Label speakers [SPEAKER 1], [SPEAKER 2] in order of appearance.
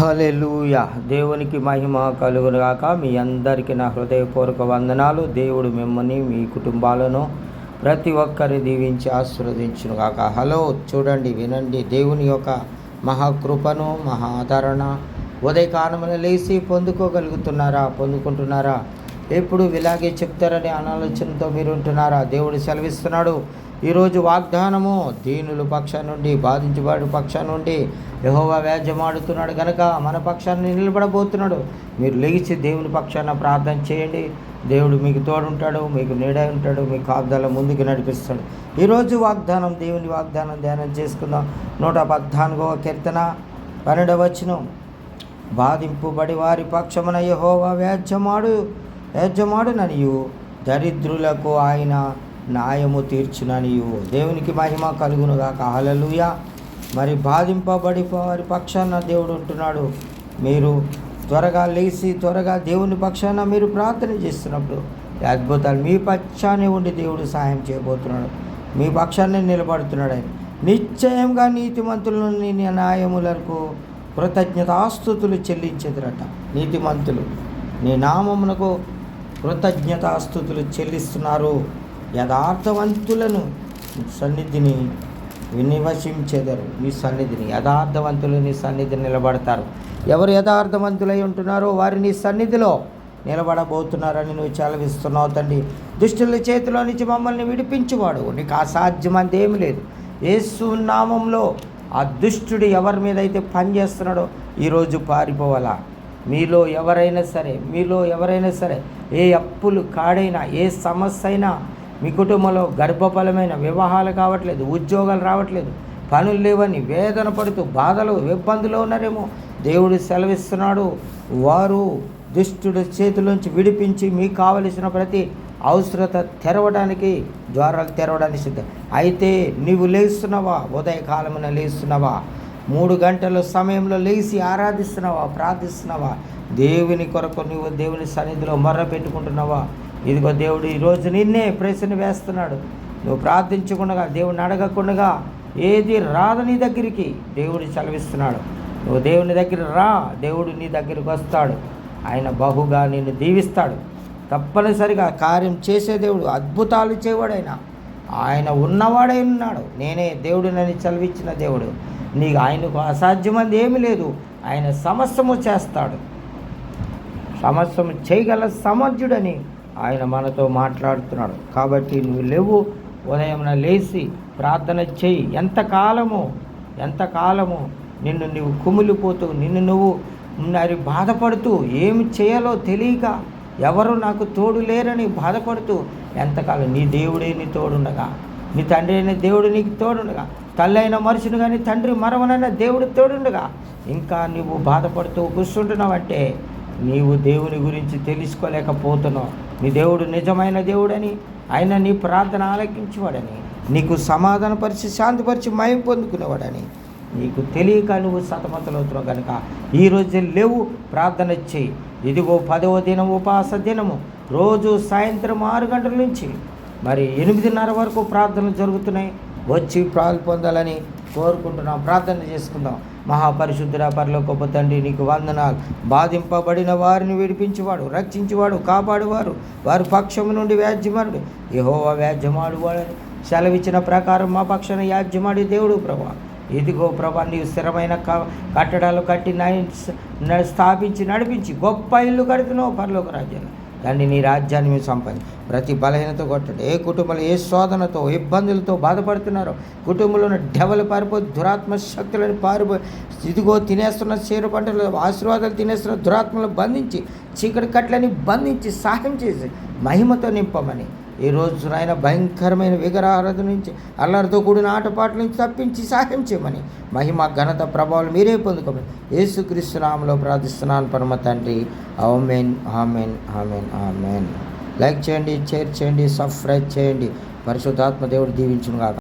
[SPEAKER 1] Hallelujah దేవునికి మహిమ కలుగునుగాక మీ అందరికీ నా హృదయపూర్వక వందనాలు. దేవుడు మిమ్మల్ని మీ కుటుంబాలను ప్రతి ఒక్కరిని దీవించి ఆశీర్వదించునుగాక హలో చూడండి వినండి. దేవుని యొక్క మహాకృపను మహా ఆదరణ ఉదయకాలమున లేచి పొందుకోగలుగుతున్నారా? పొందుకుంటున్నారా? ఎప్పుడు ఇలాగే చెప్తారనే ఆలోచనతో మీరు ఉంటున్నారా దేవుడు సెలవిస్తున్నాడు. ఈరోజు వాగ్దానము దీనుల పక్షం నుండి బాధించబడి పక్షం నుండి యహోవా వ్యాజ్యమాడుతున్నాడు కనుక మన పక్షాన్ని నిలబడబోతున్నాడు. మీరు లేచి దేవుని పక్షాన ప్రార్థన చేయండి. దేవుడు మీకు తోడుంటాడు మీకు నీడ ఉంటాడు మీ కాపుదల ముందుకు నడిపిస్తాడు. ఈరోజు వాగ్దానం దేవుని వాగ్దానం ధ్యానం చేసుకుందాం. నూట పద్నాలుగవ కీర్తన పన్నెండవ బాధింపుబడి వారి పక్షమున యహోవా వ్యాజ్యమాడు. యజమాడుననియు దరిద్రులకు ఆయన న్యాయము తీర్చుననియు. దేవునికి మహిమ కలుగునుగాక. హల్లెలూయా. మరి బాధింపబడి వారి పక్షాన దేవుడు ఉంటున్నాడు. మీరు త్వరగా లేచి త్వరగా దేవుని పక్షాన మీరు ప్రార్థన చేస్తున్నప్పుడు అద్భుతాలు మీ పక్షానే ఉండి దేవుడు సహాయం చేయబోతున్నాడు. మీ పక్షాన్ని నిలబడుతున్నాడు ఆయన. నిశ్చయంగా నీతిమంతులను న్యాయములకు కృతజ్ఞతాస్తుతులు చెల్లించేదిరట. నీతిమంతులు నీ నామమునకు కృతజ్ఞతాస్థుతులు చెల్లిస్తున్నారు. యథార్థవంతులను సన్నిధిని వినివసించెదరు. మీ సన్నిధిని యథార్థవంతులు నీ సన్నిధిని నిలబడతారు. ఎవరు యథార్థవంతులై ఉంటున్నారో వారి నీ సన్నిధిలో నిలబడబోతున్నారని నువ్వు చలవిస్తున్నావు తండ్రి. దుష్టుల చేతిలో నుంచి మమ్మల్ని విడిపించువాడు. నీకు అసాధ్యమంది ఏమి లేదు. యేసు నామంలో ఆ దుష్టుడు ఎవరి మీద అయితే పనిచేస్తున్నాడో ఈరోజు పారిపోవాలా? మీలో ఎవరైనా సరే మీలో ఎవరైనా సరే ఏ అప్పులు కాడైనా ఏ సమస్య అయినా మీ కుటుంబంలో గర్భఫలమైన వివాహాలు కావట్లేదు ఉద్యోగాలు రావట్లేదు పనులు లేవని వేదన పడుతూ బాధలు ఇబ్బందులు ఉన్నారేమో. దేవుడు సెలవిస్తున్నాడు వారు దుష్టుడు చేతిలోంచి విడిపించి మీకు కావలసిన ప్రతి అవసరత తెరవడానికి ద్వారాలు తెరవడానికి సిద్ధం. అయితే నీవు లేస్తున్నావా? ఉదయకాలమున లేస్తున్నావా? మూడు గంటల సమయంలో లేచి ఆరాధిస్తున్నావా ప్రార్థిస్తున్నావా? దేవుని కొరకు నువ్వు దేవుని సన్నిధిలో మర్ర పెట్టుకుంటున్నావా? ఇదిగో దేవుడు ఈరోజు నిన్నే ప్రశ్న వేస్తున్నాడు. నువ్వు ప్రార్థించకుండా దేవుని అడగకుండా ఏది రాదు నీ దగ్గరికి దేవుడు చలవిస్తున్నాడు నువ్వు దేవుని దగ్గర రా దేవుడు నీ దగ్గరికి వస్తాడు. ఆయన బహుగా నిన్ను దీవిస్తాడు. తప్పనిసరిగా కార్యం చేసే దేవుడు అద్భుతాలు చేయవాడు ఆయన ఆయన ఉన్నవాడై ఉన్నాడు. నేనే దేవుడు నన్ను చదివించిన దేవుడు. నీకు ఆయనకు అసాధ్యమంది ఏమి లేదు. ఆయన సమస్తము చేస్తాడు. సమస్తము చేయగల సమర్థుడని ఆయన మనతో మాట్లాడుతున్నాడు. కాబట్టి నువ్వు లేవు. ఉదయం లేచి ప్రార్థన చేయి. ఎంతకాలము ఎంతకాలము నిన్ను నువ్వు కుమిలిపోతూ నిన్ను నువ్వు మరి బాధపడుతూ ఏమి చేయాలో తెలియక ఎవరు నాకు తోడు లేరని బాధపడుతూ ఎంతకాలం నీ దేవుడే నీ తోడుండగా? నీ తండ్రి అయిన దేవుడు నీకు తోడుండగా? తల్లి అయిన మనుషుని కానీ తండ్రి మరవనైన దేవుడు తోడుండగా? ఇంకా నువ్వు బాధపడుతూ కూర్చుంటున్నావంటే నీవు దేవుని గురించి తెలుసుకోలేకపోతున్నావు. నీ దేవుడు నిజమైన దేవుడని ఆయన నీ ప్రార్థన ఆలకించేవాడని నీకు సమాధానపరిచి శాంతిపరిచి మయం పొందుకునేవాడని నీకు తెలియక నువ్వు సతమతలవుతున్నావు కనుక ఈరోజు లేవు ప్రార్థన చేయి ఇదిగో పదవ దినం ఉపవాస దినము. రోజు సాయంత్రం ఆరు గంటల నుంచి మరి ఎనిమిదిన్నర వరకు ప్రార్థనలు జరుగుతున్నాయి. వచ్చి ప్రాలు పొందాలని కోరుకుంటున్నాం. ప్రార్థన చేసుకుందాం. మహాపరిశుద్ధుడ పరలోకపు తండ్రి నీకు వందనాలు. బాధింపబడిన వారిని విడిపించేవాడు రక్షించేవాడు కాపాడువారు. వారి పక్షము నుండి వ్యాజ్యమాడు యహోవా వ్యాజ్యమాడువాడని. సెలవిచ్చిన ప్రకారం మా పక్షాన యాజ్యమాడి దేవుడు ప్రభా. ఇదిగో ప్రభా నీవు స్థిరమైన క- కట్టడాలు కట్టి నయ- స్థాపించి నడిపించి గొప్ప ఇల్లు కడుతున్నావు పరలోక రాజ్యాలు దాన్ని నీ రాజ్యాన్ని మీరు సంపాదించి ప్రతి బలహీనత కొట్టండి. ఏ కుటుంబంలో ఏ శోధనతో ఇబ్బందులతో బాధపడుతున్నారో కుటుంబంలో ఉన్న డెవలు పారిపోయి దురాత్మ శక్తులను పారిపోయి ఇదిగో తినేస్తున్న చీర పంటలు ఆశీర్వాదాలు తినేస్తున్న దురాత్మలు బంధించి చీకటి కట్లని బంధించి సహాయం చేసి మహిమతో నింపమని ఈ రోజు నాయన భయంకరమైన విగ్రహారాధన నుంచి అల్లరితో కూడిన ఆటపాటల నుంచి తప్పించి సహాయం చేయమని మహిమ ఘనత ప్రభావాలు మీరే పొందుకోమని యేసుక్రీస్తు నామలో ప్రార్థిస్తున్నాను. పరమ తండ్రి amen amen amen amen. Like చేయండి షేర్ చేయండి సబ్స్క్రైబ్ చేయండి. పరిశుద్ధాత్మ దేవుడు దీవించును కాక